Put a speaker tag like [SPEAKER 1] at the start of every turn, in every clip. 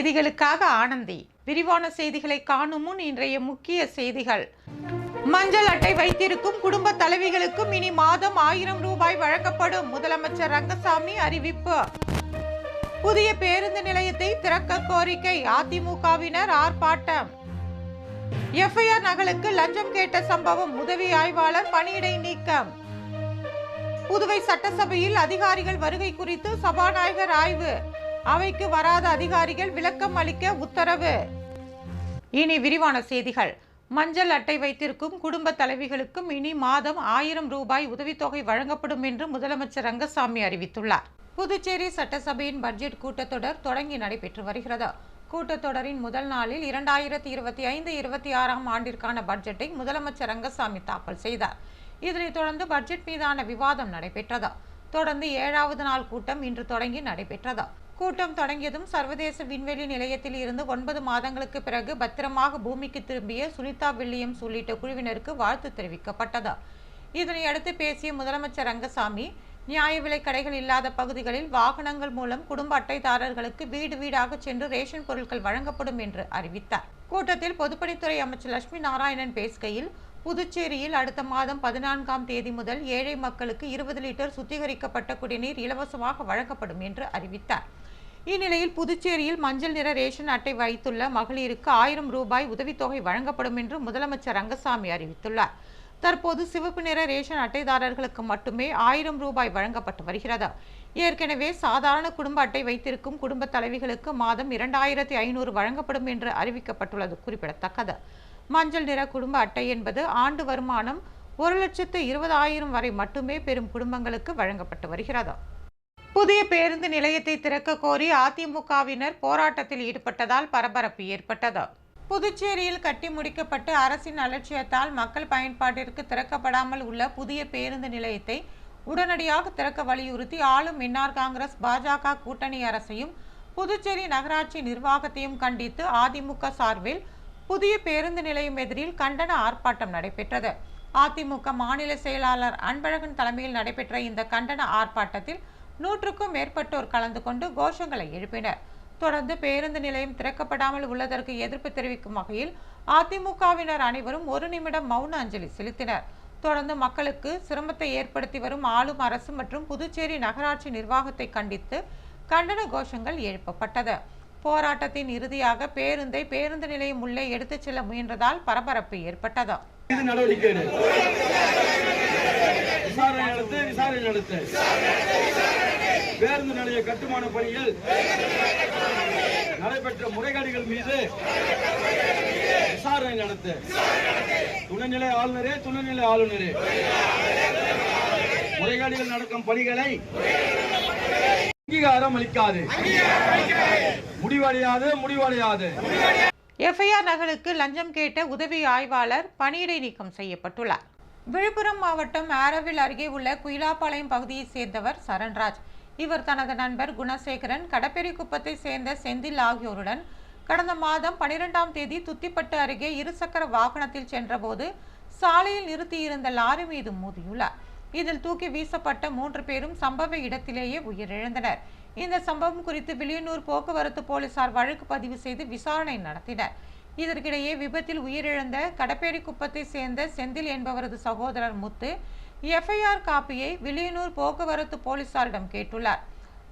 [SPEAKER 1] செய்திகளுக்காக ஆனந்தி. விரிவான செய்திகளை காணும் முன் இன்றைய முக்கிய செய்திகள். மஞ்சள் அட்டை வைத்திருக்கும் குடும்ப தலைவிகளுக்கும் இனி மாதம் ஆயிரம் ரூபாய் வழங்கப்படும். முதலமைச்சர் ரங்கசாமி அறிவிப்பு. புதிய பேருந்து நிலையத்தை திறக்க கோரிக்கை. அதிமுகவினர் ஆர்ப்பாட்டம். எஃப்ஐஆர் நகலுக்கு லஞ்சம் கேட்ட சம்பவம். உதவி ஆய்வாளர் பணியிடை நீக்கம். புதுவை சட்டசபையில் அதிகாரிகள் வருகை குறித்து சபாநாயகர் ஆய்வு. அவைக்கு வராத அதிகாரிகள் விளக்கம் அளிக்க உத்தரவு. இனி விரிவான செய்திகள். மஞ்சள் அட்டை வைத்திருக்கும் குடும்ப தலைவிகளுக்கும் இனி மாதம் ஆயிரம் ரூபாய் உதவித்தொகை வழங்கப்படும் என்று முதலமைச்சர் ரங்கசாமி அறிவித்துள்ளார். புதுச்சேரி சட்டசபையின் பட்ஜெட் கூட்டத்தொடர் தொடங்கி நடைபெற்று வருகிறது. கூட்டத்தொடரின் முதல் நாளில் இரண்டாயிரத்தி இருபத்தி ஐந்து இருபத்தி ஆறாம் ஆண்டிற்கான பட்ஜெட்டை முதலமைச்சர் ரங்கசாமி தாக்கல் செய்தார். இதனைத் தொடர்ந்து பட்ஜெட் மீதான விவாதம் நடைபெற்றது. தொடர்ந்து ஏழாவது நாள் கூட்டம் இன்று தொடங்கி நடைபெற்றது. கூட்டம் தொடங்கியதும் சர்வதேச விண்வெளி நிலையத்தில் இருந்து ஒன்பது மாதங்களுக்கு பிறகு பத்திரமாக பூமிக்கு திரும்பிய சுனிதா வில்லியம்ஸ் உள்ளிட்ட குழுவினருக்கு வாழ்த்து தெரிவிக்கப்பட்டது. இதனையடுத்து பேசிய முதலமைச்சர் ரங்கசாமி நியாய விலை கடைகள் இல்லாத பகுதிகளில் வாகனங்கள் மூலம் குடும்ப அட்டைதாரர்களுக்கு வீடு வீடாக சென்று ரேஷன் பொருட்கள் வழங்கப்படும் என்று அறிவித்தார். கூட்டத்தில் பொதுப்பணித்துறை அமைச்சர் லட்சுமி நாராயணன் பேசுகையில் புதுச்சேரியில் அடுத்த மாதம் பதினான்காம் தேதி முதல் ஏழை மக்களுக்கு இருபது லிட்டர் சுத்திகரிக்கப்பட்ட குடிநீர் இலவசமாக வழங்கப்படும் என்று அறிவித்தார். இந்நிலையில் புதுச்சேரியில் மஞ்சள் நிற ரேஷன் அட்டை வைத்துள்ள மகளிருக்கு ஆயிரம் ரூபாய் உதவித்தொகை வழங்கப்படும் என்று முதலமைச்சர் ரங்கசாமி அறிவித்துள்ளார். தற்போது சிவப்பு நிற ரேஷன் அட்டைதாரர்களுக்கு மட்டுமே ஆயிரம் ரூபாய் வழங்கப்பட்டு வருகிறது. ஏற்கனவே சாதாரண குடும்ப அட்டை வைத்திருக்கும் குடும்ப தலைவிகளுக்கு மாதம் இரண்டாயிரத்தி ஐநூறு வழங்கப்படும் என்று அறிவிக்கப்பட்டுள்ளது குறிப்பிடத்தக்கது. மஞ்சள் நிற குடும்ப அட்டை என்பது ஆண்டு வருமானம் ஒரு லட்சத்து இருபதாயிரம் வரை மட்டுமே பெறும் குடும்பங்களுக்கு வழங்கப்பட்டு வருகிறது. புதிய பேருந்து நிலையத்தை திறக்க கோரி அதிமுகவினர் போராட்டத்தில் ஈடுபட்டதால் பரபரப்பு ஏற்பட்டது. புதுச்சேரியில் கட்டி முடிக்கப்பட்டு அரசின் அலட்சியத்தால் மக்கள் பயன்பாட்டிற்கு திறக்கப்படாமல் உள்ள புதிய பேருந்து நிலையத்தை உடனடியாக திறக்க வலியுறுத்தி ஆளும் என்ஆர் காங்கிரஸ் பாஜக கூட்டணி அரசையும் புதுச்சேரி நகராட்சி நிர்வாகத்தையும் கண்டித்து அதிமுக சார்பில் புதிய பேருந்து நிலையம் எதிரில் கண்டன ஆர்ப்பாட்டம் நடைபெற்றது. அதிமுக மாநில செயலாளர் அன்பழகன் தலைமையில் நடைபெற்ற இந்த கண்டன ஆர்ப்பாட்டத்தில் நூற்றுக்கும் மேற்பட்டோர் கலந்து கொண்டு கோஷங்களை எழுப்பினர். தொடர்ந்து பேருந்து நிலையம் திறக்கப்படாமல் உள்ளதற்கு எதிர்ப்பு தெரிவிக்கும் வகையில் அதிமுகவினர் அனைவரும் ஒரு நிமிடம் மௌன அஞ்சலி செலுத்தினர். தொடர்ந்து மக்களுக்கு சிரமத்தை ஏற்படுத்தி வரும் ஆளும் அரசு மற்றும் புதுச்சேரி நகராட்சி நிர்வாகத்தை கண்டித்து கண்டன கோஷங்கள் எழுப்பப்பட்டது. போராட்டத்தின் இறுதியாக பேருந்தை பேருந்து நிலையம் உள்ளே எடுத்துச் செல்ல முயன்றதால் பரபரப்பு ஏற்பட்டது.
[SPEAKER 2] விசாரணை நடத்து விசாரணை நடத்து. பேருந்து நிலைய கட்டுமான பணியில் நடைபெற்ற முறைகேடுகள் மீது விசாரணை நடத்த. துணைநிலை ஆளுநரே துணைநிலை ஆளுநரே. முறைகேடுகள் நடக்கும் பணிகளை அங்கீகாரம் அளிக்காது. முடிவடையாது முடிவடையாது.
[SPEAKER 1] எஃப்ஐஆர் நகருக்கு லஞ்சம் கேட்ட உதவி ஆய்வாளர் பணியிடை நீக்கம் செய்யப்பட்டுள்ளார். விழுப்புரம் மாவட்டம் ஆரவில் அருகே உள்ள குயிலாப்பாளையம் பகுதியைச் சேர்ந்தவர் சரண்ராஜ். இவர் தனது நண்பர் குணசேகரன் கடப்பெரிக்குப்பத்தை சேர்ந்த செந்தில் ஆகியோருடன் கடந்த மாதம் பனிரெண்டாம் தேதி துத்திப்பட்டு அருகே இருசக்கர வாகனத்தில் சென்றபோது சாலையில் நிறுத்தியிருந்த லாரி மீது மோதியுள்ளார். இதில் தூக்கி வீசப்பட்ட மூன்று பேரும் சம்பவ இடத்திலேயே உயிரிழந்தனர். இந்த சம்பவம் குறித்து வில்லியனூர் போக்குவரத்து போலீசார் வழக்கு பதிவு செய்து விசாரணை நடத்தினர். இதற்கிடையே விபத்தில் உயிரிழந்த கடப்பேரி குப்பத்தை சேர்ந்த செந்தில் என்பவரது சகோதரர் முத்து எஃப்ஐஆர் காப்பியை வில்லியனூர் போக்குவரத்து போலீசாரிடம் கேட்டுள்ளார்.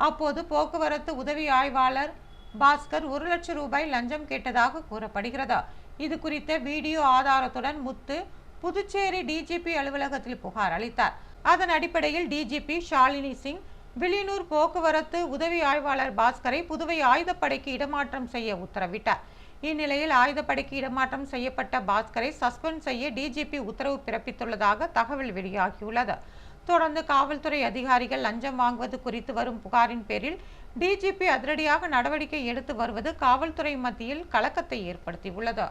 [SPEAKER 1] அப்போது போக்குவரத்து உதவி ஆய்வாளர் பாஸ்கர் ஒரு லட்சம் ரூபாய் லஞ்சம் கேட்டதாக கூறப்படுகிறது. இது குறித்த வீடியோ ஆதாரத்துடன் முத்து புதுச்சேரி டிஜிபி அலுவலகத்தில் புகார் அளித்தார். அதன் அடிப்படையில் டிஜிபி ஷாலினி சிங் வில்லியனூர் போக்குவரத்து உதவி ஆய்வாளர் பாஸ்கரை புதுவை ஆயுதப்படைக்கு இடமாற்றம் செய்ய உத்தரவிட்டார். இந்நிலையில் ஆயுதப்படைக்கு இடமாற்றம் செய்யப்பட்ட பாஸ்கரை சஸ்பெண்ட் செய்ய டிஜிபி உத்தரவு பிறப்பித்துள்ளதாக தகவல் வெளியாகியுள்ளது. தொடர்ந்து காவல்துறை அதிகாரிகள் லஞ்சம் வாங்குவது குறித்து வரும் புகாரின் பேரில் டிஜிபி அதிரடியாக நடவடிக்கை எடுத்து வருவது காவல்துறை மத்தியில் கலக்கத்தை ஏற்படுத்தியுள்ளது.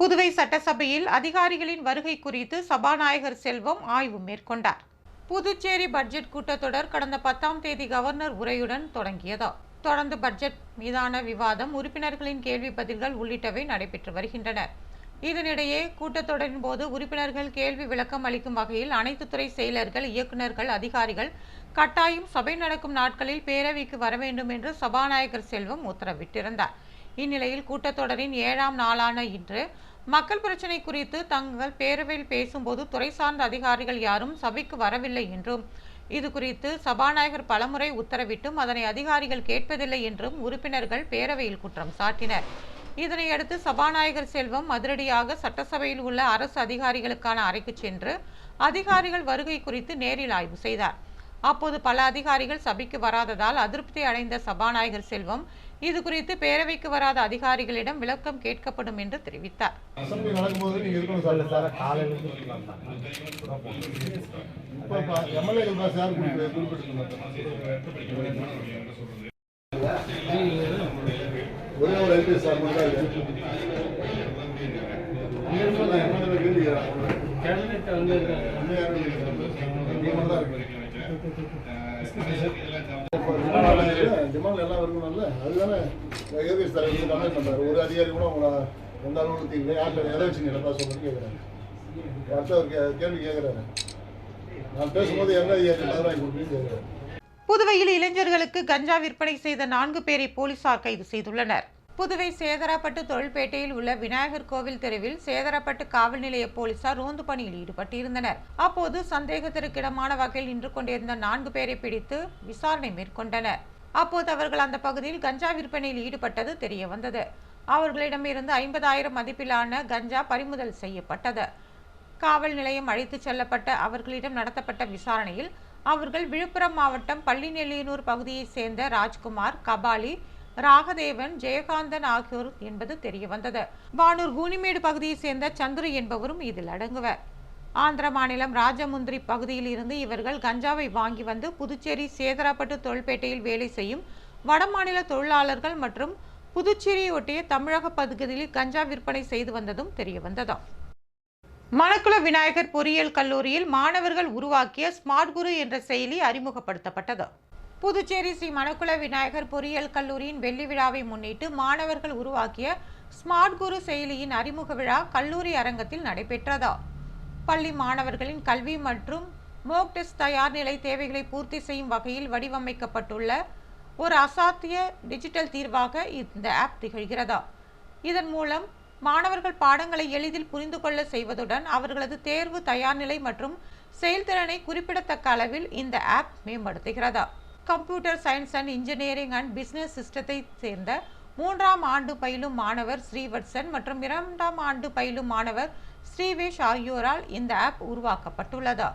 [SPEAKER 1] புதுவை சட்டசபையில் அதிகாரிகளின் வருகை குறித்து சபாநாயகர் செல்வம் ஆய்வு மேற்கொண்டார். புதுச்சேரி பட்ஜெட் கூட்டத்தொடர் கடந்த பத்தாம் தேதி கவர்னர் உரையுடன் தொடங்கியது. தொடர்ந்து பட்ஜெட் மீதான விவாதம் உறுப்பினர்களின் கேள்வி பதில்கள் உள்ளிட்டவை நடைபெற்று வருகின்றன. இதனிடையே கூட்டத்தொடரின் போது உறுப்பினர்கள் கேள்வி விளக்கம் அளிக்கும் வகையில் அனைத்து துறை செயலர்கள் இயக்குநர்கள் அதிகாரிகள் கட்டாயம் சபை நடக்கும் நாட்களில் பேரவைக்கு வர வேண்டும் என்று சபாநாயகர் செல்வம் உத்தரவிட்டிருந்தார். இந்நிலையில் கூட்டத்தொடரின் ஏழாம் நாளான இன்று மக்கள் பிரச்சினை குறித்து தங்கள் பேரவையில் பேசும்போது துறை சார்ந்த அதிகாரிகள் யாரும் சபைக்கு வரவில்லை என்றும் இது குறித்து சபாநாயகர் பலமுறை உத்தரவிட்டும் அதனை அதிகாரிகள் கேட்பதில்லை என்றும் உறுப்பினர்கள் பேரவையில் குற்றம் சாட்டினர். இதனையடுத்து சபாநாயகர் செல்வம் அதிரடியாக சட்டசபையில் உள்ள அரசு அதிகாரிகளுக்கான அறைக்கு சென்று அதிகாரிகள் வருகை குறித்து நேரில் ஆய்வு செய்தார். அப்போது பல அதிகாரிகள் சபைக்கு வராததால் அதிருப்தி அடைந்த சபாநாயகர் செல்வம் இது குறித்து பேரவைக்கு வராத அதிகாரிகளிடம் விளக்கம் கேட்கப்படும் என்று தெரிவித்தார்.
[SPEAKER 3] கேபினெட் வந்து
[SPEAKER 4] டிமாண்ட் எல்லாம் இருக்கணும்ல அதுதானே ஏபிஎஸ் தலைவர் வந்து கமெண்ட் பண்றாரு ஒரு அதிகாரி கூட உங்களை எந்த அலுவலகத்தையும் இல்லை யார்கிட்ட எதை வச்சு நிலப்பா பேச சொல்லி கேட்குறாரு அடுத்த ஒரு கேள்வி கேட்குறாரு நான் பேசும்போது எந்த அதிகாரி மதுராய் கொடுக்குன்னு கேட்குறாரு
[SPEAKER 1] புதுவையில் இளைஞர்களுக்கு கஞ்சா விற்பனை செய்த நான்கு பேரை போலீசார் கைது செய்துள்ளனர். புதுவை சேதராப்பட்டு தொழில்பேட்டையில் உள்ள விநாயகர் கோவில் தெருவில் சேதராப்பட்டு காவல் நிலைய போலீசார் ரோந்து பணியில் ஈடுபட்டிருந்தனர். அப்போது சந்தேகத்திற்கிடமான வகையில் நின்று கொண்டிருந்த நான்கு பேரை பிடித்து விசாரணை மேற்கொண்டனர். அப்போது அவர்கள் அந்த பகுதியில் கஞ்சா விற்பனையில் ஈடுபட்டது தெரிய வந்தது அவர்களிடமிருந்து ஐம்பதாயிரம் மதிப்பிலான கஞ்சா பறிமுதல் செய்யப்பட்டது. காவல் நிலையம் அழைத்துச் செல்லப்பட்ட அவர்களிடம் நடத்தப்பட்ட விசாரணையில் அவர்கள் விழுப்புரம் மாவட்டம் பள்ளிநெல்லியனூர் பகுதியைச் சேர்ந்த ராஜ்குமார் கபாலி ராகதேவன் ஜெயகாந்தன் ஆகியோர் என்பது தெரிய வந்தது. வானூர் கூனிமேடு பகுதியைச் சேர்ந்த சந்துரு என்பவரும் இதில் அடங்குவர். ஆந்திர மாநிலம் ராஜமுந்திரி பகுதியில் இருந்து இவர்கள் கஞ்சாவை வாங்கி வந்து புதுச்சேரி சேதராப்பட்டு தொழில்பேட்டையில் வேலை செய்யும் வடமாநில தொழிலாளர்கள் மற்றும் புதுச்சேரியை ஒட்டிய தமிழக பகுதியில் கஞ்சா விற்பனை செய்து வந்ததும் தெரிய வந்ததாம். மணக்குள விநாயகர் பொறியியல் கல்லூரியில் மாணவர்கள் உருவாக்கிய ஸ்மார்ட் குரு என்ற செயலி அறிமுகப்படுத்தப்பட்டது. புதுச்சேரி ஸ்ரீ மணக்குள விநாயகர் பொறியியல் கல்லூரியின் வெள்ளி விழாவை முன்னிட்டு மாணவர்கள் உருவாக்கிய ஸ்மார்ட் குரு செயலியின் அறிமுக விழா கல்லூரி அரங்கத்தில் நடைபெற்றதா? பள்ளி மாணவர்களின் கல்வி மற்றும் மோக் டெஸ்ட் தயார் நிலை தேவைகளை பூர்த்தி செய்யும் வகையில் வடிவமைக்கப்பட்டுள்ள ஒரு அசாத்திய டிஜிட்டல் தீர்வாக இந்த ஆப் திகழ்கிறதா? இதன் மூலம் மாணவர்கள் பாடங்களை எளிதில் புரிந்து கொள்ள செய்வதுடன் அவர்களது தேர்வு தயார்நிலை மற்றும் செயல்திறனை குறிப்பிடத்தக்க அளவில் இந்த app மேம்படுத்துகிறதா? Computer science and engineering and business சிஸ்டத்தை சேர்ந்த மூன்றாம் ஆண்டு பயிலும் மாணவர் ஸ்ரீவத்சன் மற்றும் இரண்டாம் ஆண்டு பயிலும் மாணவர் ஸ்ரீவேஷ் ஆகியோரால் இந்த ஆப் உருவாக்கப்பட்டுள்ளதா.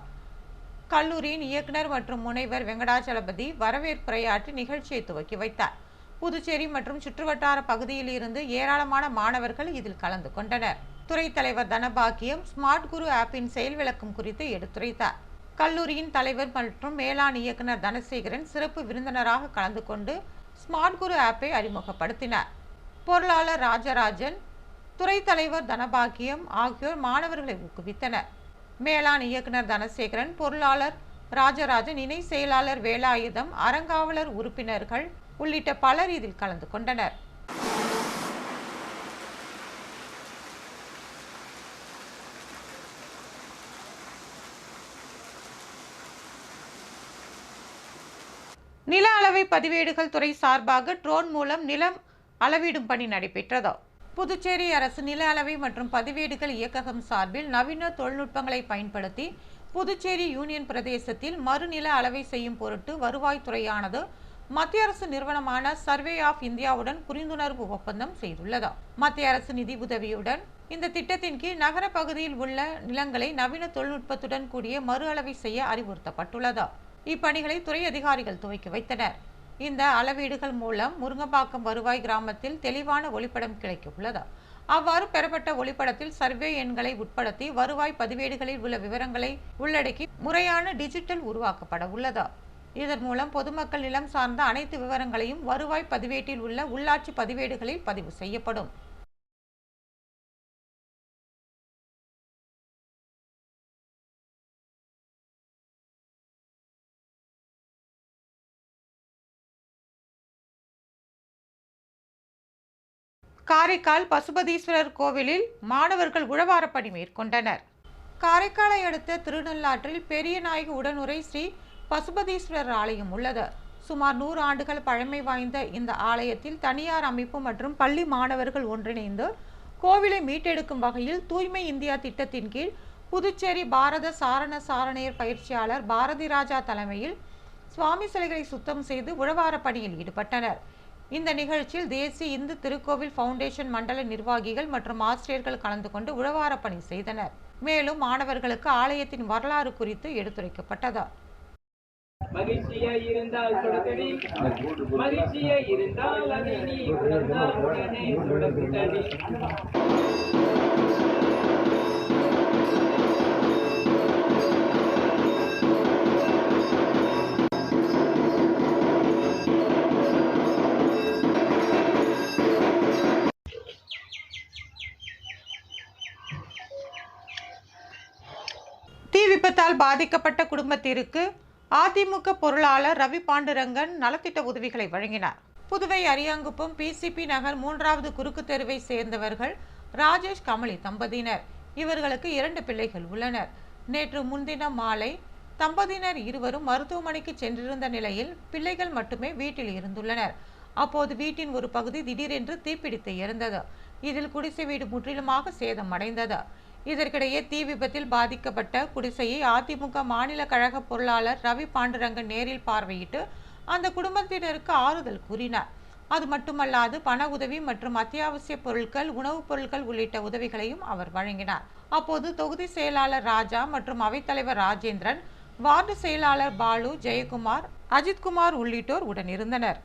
[SPEAKER 1] கல்லூரியின் இயக்குனர் மற்றும் முனைவர் வெங்கடாச்சலபதி வரவேற்புரையாற்றி நிகழ்ச்சியை துவக்கி வைத்தார். புதுச்சேரி மற்றும் சுற்றுவட்டார பகுதியில் இருந்து ஏராளமான மாணவர்கள் இதில் கலந்து கொண்டனர். துறை தலைவர் தனபாக்கியம் ஸ்மார்ட் குரு ஆப்பின் செயல் விளக்கம் குறித்து எடுத்துரைத்தார். கல்லூரியின் தலைவர் மற்றும் மேலாண் இயக்குனர் தனசேகரன் சிறப்பு விருந்தினராக கலந்து கொண்டு ஸ்மார்ட் குரு ஆப்பை அறிமுகப்படுத்தினார். பொருளாளர் ராஜராஜன் துறை தலைவர் தனபாக்கியம் ஆகியோர் மாணவர்களை ஊக்குவித்தனர். மேலாண் இயக்குனர் தனசேகரன் பொருளாளர் ராஜராஜன் இணை செயலாளர் வேலாயுதம் அறங்காவலர் உறுப்பினர்கள் உள்ளிட்ட பலர் இதில் கலந்து கொண்டனர். நில பதிவேடுகள் துறை சார்பாக ட்ரோன் மூலம் நிலம் அளவிடும் பணி நடைபெற்றது? புதுச்சேரி அரசு நில அளவை மற்றும் பதிவேடுகள் இயக்ககம் சார்பில் நவீன தொழில்நுட்பங்களை பயன்படுத்தி புதுச்சேரி யூனியன் பிரதேசத்தில் மறுநில அளவை செய்யும் பொருட்டு வருவாய்த்துறையானது மத்திய அரசு நிறுவனமான சர்வே ஆஃப் இந்தியாவுடன் புரிந்துணர்வு ஒப்பந்தம் செய்துள்ளது? மத்திய அரசு நிதி உதவியுடன் இந்த திட்டத்தின் கீழ் நகர பகுதியில் உள்ள நிலங்களை நவீன தொழில்நுட்பத்துடன் கூடிய மறு அளவை செய்ய அறிவுறுத்தப்பட்டுள்ளது? இப்பணிகளை துறை அதிகாரிகள் துவக்கி வைத்தனர். இந்த அளவீடுகள் மூலம் முருங்கம்பாக்கம் வருவாய் கிராமத்தில் தெளிவான ஒளிப்படம் கிடைக்கவுள்ளது. அவ்வாறு பெறப்பட்ட ஒளிப்படத்தில் சர்வே எண்களை உட்படுத்தி வருவாய் பதிவேடுகளில் உள்ள விவரங்களை உள்ளடக்கி முறையான டிஜிட்டல் உருவாக்கப்பட உள்ளது. இதன் மூலம் பொதுமக்கள் நிலம் சார்ந்த அனைத்து விவரங்களையும் வருவாய் பதிவேட்டில் உள்ள உள்ளாட்சி பதிவேடுகளில் பதிவு செய்யப்படும். காரைக்கால் பசுபதீஸ்வரர் கோவிலில் மாணவர்கள் உழவாரப்பணி மேற்கொண்டனர். காரைக்காலை அடுத்த திருநள்ளாற்றில் பெரிய நாயகி உடனுரை ஸ்ரீ பசுபதீஸ்வரர் ஆலயம் உள்ளது. சுமார் நூறு ஆண்டுகள் பழமை வாய்ந்த இந்த ஆலயத்தில் தனியார் அமைப்பு மற்றும் பள்ளி மாணவர்கள் ஒன்றிணைந்து கோவிலை மீட்டெடுக்கும் வகையில் தூய்மை இந்தியா திட்டத்தின் கீழ் புதுச்சேரி பாரத சாரண சாரணையர் பயிற்சியாளர் பாரதி ராஜா தலைமையில் சுவாமி சிலைகளை சுத்தம் செய்து உழவார பணியில் ஈடுபட்டனர். இந்த நிகழ்ச்சியில் தேசிய இந்து திருக்கோவில் ஃபவுண்டேஷன் மண்டல நிர்வாகிகள் மற்றும் ஆசிரியர்கள் கலந்து கொண்டு உழவார பணி செய்தனர். மேலும் மாணவர்களுக்கு ஆலயத்தின் வரலாறு குறித்து எடுத்துரைக்கப்பட்டது.
[SPEAKER 5] மகிழ்ச்சியா இருந்தால் சுடத்தடி மகிழ்ச்சியா இருந்தால் அதை நீ உணர்ந்தால் உடனே
[SPEAKER 1] விபத்தால் பாதிக்கப்பட்ட குடும்பத்திற்கு அதிமுக பொருளாளர் ரவி பாண்டுரங்கன் நலத்திட்ட உதவிகளை வழங்கினார். புதுவை அரியாங்குப்பம் பிசிபி நகர் மூன்றாவது குறுக்கு தெருவை சேர்ந்தவர்கள் ராஜேஷ் கமலி தம்பதியினர். இவர்களுக்கு இரண்டு பிள்ளைகள் உள்ளனர். நேற்று முன்தினம் மாலை தம்பதியினர் இருவரும் மருத்துவமனைக்கு சென்றிருந்த நிலையில் பிள்ளைகள் மட்டுமே வீட்டில் இருந்துள்ளனர். அப்போது வீட்டின் ஒரு பகுதி திடீரென்று தீப்பிடித்து இருந்தது இதில் குடிசை வீடு முற்றிலுமாக சேதமடைந்தது. இதற்கிடையே தீ விபத்தில் பாதிக்கப்பட்ட குடிசையை அதிமுக மாநில கழக பொருளாளர் ரவி பாண்டுரங்கன் நேரில் பார்வையிட்டு அந்த குடும்பத்தினருக்கு ஆறுதல் கூறினார். அது மட்டுமல்லாது பண உதவி மற்றும் அத்தியாவசிய பொருட்கள் உணவுப் பொருட்கள் உள்ளிட்ட உதவிகளையும் அவர் வழங்கினார். அப்போது தொகுதி செயலாளர் ராஜா மற்றும் அவைத்தலைவர் ராஜேந்திரன் வார்டு செயலாளர் பாலு ஜெயக்குமார் அஜித்குமார் உள்ளிட்டோர் உடனிருந்தனர்.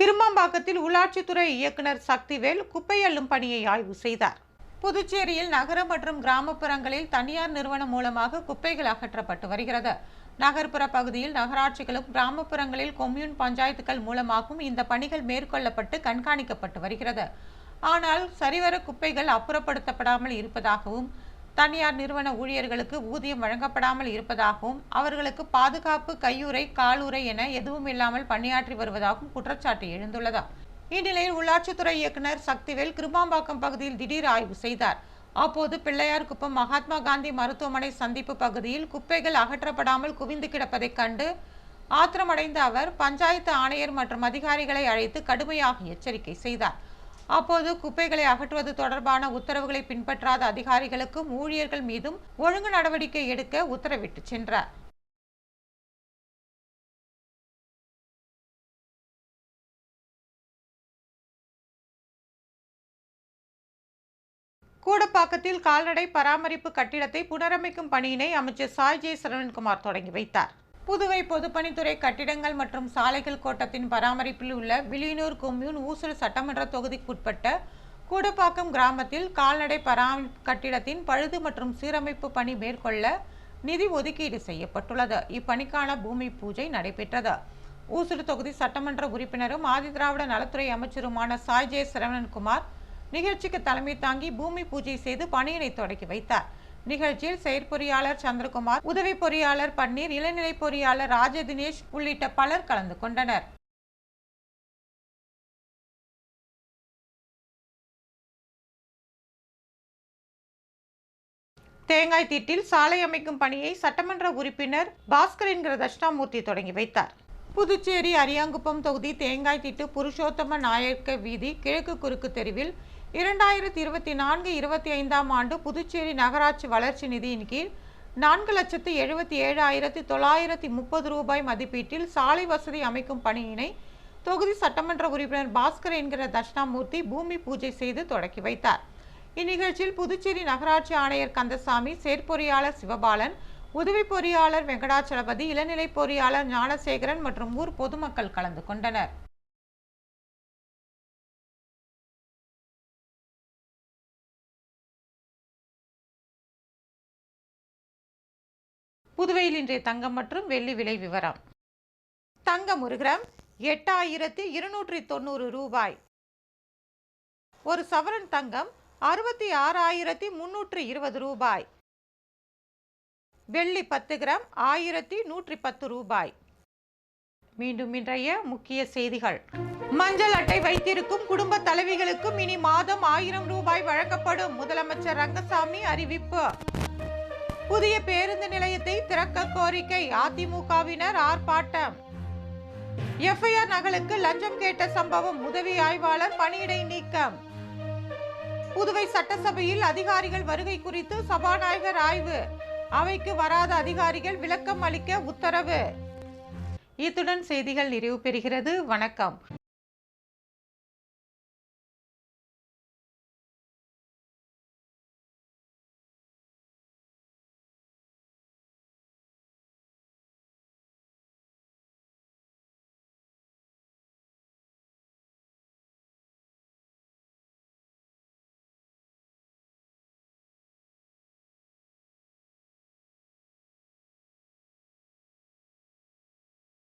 [SPEAKER 1] கிருமாம்பாக்கத்தில் உள்ளாட்சித்துறை இயக்குனர் சக்திவேல் குப்பை அள்ளும் பணியை ஆய்வு செய்தார். புதுச்சேரியில் நகர மற்றும் கிராமப்புறங்களில் தனியார் நிறுவனம் மூலமாக குப்பைகள் அகற்றப்பட்டு வருகிறது. நகர்ப்புற பகுதியில் நகராட்சிகளும் கிராமப்புறங்களில் கொம்யூன் பஞ்சாயத்துகள் மூலமாகவும் இந்த பணிகள் மேற்கொள்ளப்பட்டு கண்காணிக்கப்பட்டு வருகிறது. ஆனால் சரிவர குப்பைகள் அப்புறப்படுத்தப்படாமல் இருப்பதாகவும் தனியார் நிறுவன ஊழியர்களுக்கு ஊதியம் வழங்கப்படாமல் இருப்பதாகவும் அவர்களுக்கு பாதுகாப்பு கையுறை காலுறை என எதுவும் இல்லாமல் பணியாற்றி வருவதாகவும் குற்றச்சாட்டு எழுந்துள்ளதா. இந்நிலையில் உள்ளாட்சித்துறை இயக்குனர் சக்திவேல் கிருமாம்பாக்கம் பகுதியில் திடீர் ஆய்வு செய்தார். அப்போது பிள்ளையார்குப்பம் மகாத்மா காந்தி மருத்துவமனை சந்திப்பு பகுதியில் குப்பைகள் அகற்றப்படாமல் குவிந்து கிடப்பதைக் கண்டு ஆத்திரமடைந்த அவர் பஞ்சாயத்து ஆணையர் மற்றும் அதிகாரிகளை அழைத்து கடுமையாக எச்சரிக்கை செய்தார். அப்போது குப்பைகளை அகற்றுவது தொடர்பான உத்தரவுகளை பின்பற்றாத அதிகாரிகளுக்கும் ஊழியர்கள் மீதும் ஒழுங்கு நடவடிக்கை எடுக்க உத்தரவிட்டு சென்றார். கூடப்பாக்கத்தில் கால்நடை பராமரிப்பு கட்டிடத்தை புனரமைக்கும் பணியினை அமைச்சர் சாய் ஜே சரவண்குமார் தொடங்கி வைத்தார். புதுவை பொதுப்பணித்துறை கட்டிடங்கள் மற்றும் சாலைகள் கோட்டத்தின் பராமரிப்பில் உள்ள வில்லியனூர் கொம்யூன் ஊசல் சட்டமன்ற தொகுதிக்குட்பட்ட கூடப்பாக்கம் கிராமத்தில் கால்நடை பராமரிப்பு கட்டிடத்தின் பழுது மற்றும் சீரமைப்பு பணி மேற்கொள்ள நிதி ஒதுக்கீடு செய்யப்பட்டுள்ளது. இப்பணிக்கான பூமி பூஜை நடைபெற்றது. ஊசுடு தொகுதி சட்டமன்ற உறுப்பினரும் ஆதிதிராவிட நலத்துறை அமைச்சருமான சாய் ஜே சரவணன்குமார் நிகழ்ச்சிக்கு தலைமை தாங்கி பூமி பூஜை செய்து பணியினை தொடங்கி வைத்தார். நிகழ்ச்சியில் செயற்பொறியாளர் சந்திரகுமார் உதவி பொறியாளர் பன்னீர் இளநிலை பொறியாளர் ராஜ தினேஷ் உள்ளிட்ட பலர் கலந்து கொண்டனர். தேங்காய் தீட்டில் சாலை அமைக்கும் பணியை சட்டமன்ற உறுப்பினர் பாஸ்கர் என்கிற தட்சிணாமூர்த்தி தொடங்கி வைத்தார். புதுச்சேரி அரியாங்குப்பம் தொகுதி தேங்காய் தீட்டு புருஷோத்தம நாயக்க வீதி கிழக்கு குறுக்கு தெருவில் இரண்டாயிரத்தி இருபத்தி நான்கு இருபத்தி ஐந்தாம் ஆண்டு புதுச்சேரி நகராட்சி வளர்ச்சி நிதியின் கீழ் நான்கு லட்சத்து எழுபத்தி ஏழாயிரத்தி தொள்ளாயிரத்தி முப்பது ரூபாய் மதிப்பீட்டில் சாலை வசதி அமைக்கும் பணியினை தொகுதி சட்டமன்ற உறுப்பினர் பாஸ்கர் என்கிற தட்சிணாமூர்த்தி பூமி பூஜை செய்து தொடக்கி வைத்தார். இந்நிகழ்ச்சியில் புதுச்சேரி நகராட்சி ஆணையர் கந்தசாமி செயற்பொறியாளர் சிவபாலன் உதவி பொறியாளர் வெங்கடாச்சலபதி இளநிலை பொறியாளர் ஞானசேகரன் மற்றும் ஊர் பொதுமக்கள் கலந்து கொண்டனர். புதுவையில் இன்றைய தங்கம் மற்றும் வெள்ளி விலை விவரம். தங்கம் ஒரு கிராம் எட்டாயிரத்தி இருநூற்றி தொண்ணூறு ரூபாய். ஒரு சவரன் தங்கம் அறுபத்தி ஆறாயிரத்தி முன்னூற்றி இருபது ரூபாய். வெள்ளி பத்து கிராம் ஆயிரத்தி நூற்றி பத்து ரூபாய். மீண்டும் இன்றைய முக்கிய செய்திகள். மஞ்சள் அட்டை வைத்திருக்கும் குடும்ப தலைவிகளுக்கும் இனி மாதம் ஆயிரம் ரூபாய் வழங்கப்படும். முதலமைச்சர் ரங்கசாமி அறிவிப்பு. புதிய பேருந்து நிலையத்தை திறக்க கோரிக்கை அதிமுகவினர் ஆர்ப்பாட்டம். எஃப்ஐஆர் நகலுக்கு லஞ்சம் கேட்ட சம்பவம் உதவி ஆய்வாளர் பணியிடை நீக்கம். புதுவை சட்டசபையில் அதிகாரிகள் வருகை குறித்து சபாநாயகர் ஆய்வு. அவைக்கு வராத அதிகாரிகள் விளக்கம் அளிக்க உத்தரவு. இத்துடன் செய்திகள் நிறைவு பெறுகிறது. வணக்கம்.